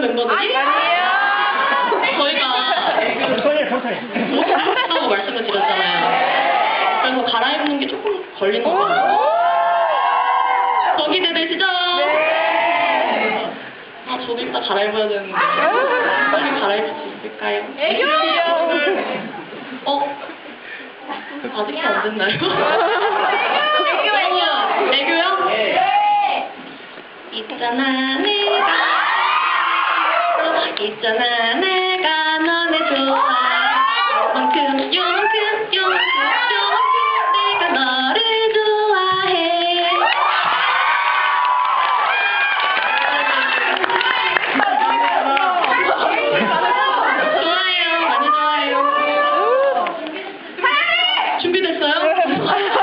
멤버들이 저희가 애교 천천히 천천히 못하고 말씀을 드렸잖아요. 그래서 갈아입는 게 조금 걸린 것 같아요. 거기 되시죠? 아, 저도 이따 갈아입어야 되는데. 빨리 갈아입을 수 있을까요? 애교! 어? 아직도 안 됐나요? 애교, 애교. 애교요? 있잖아, 내가. 있잖아, 내가 너네 좋아해. 요만큼, 요만큼, 요만큼, 요만큼 내가 너를 좋아해. 좋아요, 많이 좋아요. 준비됐어요?